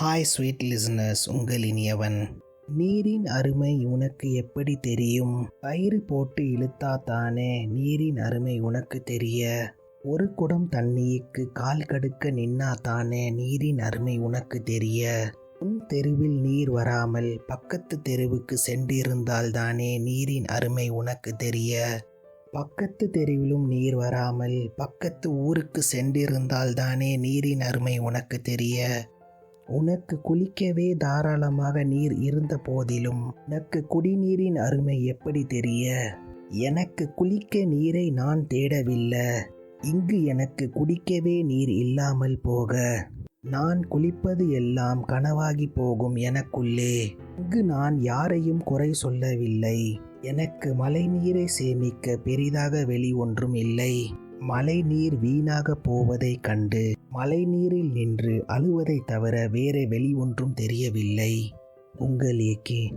Hi sweet listeners உங்கள் இனியவன். நீரின் அருமை உனக்கு எப்படி தெரியும்? பயிறு போட்டு இழுத்தா தானே நீரின் அருமை உனக்கு தெரிய? ஒரு குடம் தண்ணிக்கு கால் கடுக்க நின்னா தானே நீரின் அருமை உனக்கு தெரிய? உன் தெருவில் நீர் வராமல் பக்கத்து தெருவுக்கு சென்றிருந்தால் தானே நீரின் அருமை உனக்கு தெரிய? பக்கத்து தெருவிலும் நீர் வராமல் பக்கத்து ஊருக்கு சென்றிருந்தால் தானே நீரின் அருமை உனக்கு தெரிய? உனக்கு குளிக்கவே தாராளமாக நீர் இருந்த போதிலும் உனக்கு குடிநீரின் அருமை எப்படி தெரிய? எனக்கு குளிக்க நீரை நான் தேடவில்லை. இங்கு எனக்கு குடிக்கவே நீர் இல்லாமல் போக. நான் குளிப்பது எல்லாம் கனவாகி போகும் எனக்குள்ளே. இங்கு நான் யாரையும் குறை சொல்லவில்லை. எனக்கு மழை நீரை சேமிக்க பெரிதாக வெளி ஒன்றும் இல்லை. மழை நீர் வீணாக போவதைக் கண்டு மழை நீரில் நின்று அழுவதை தவிர வேறு வெளி ஒன்றும் தெரியவில்லை. உங்கள் ஏகே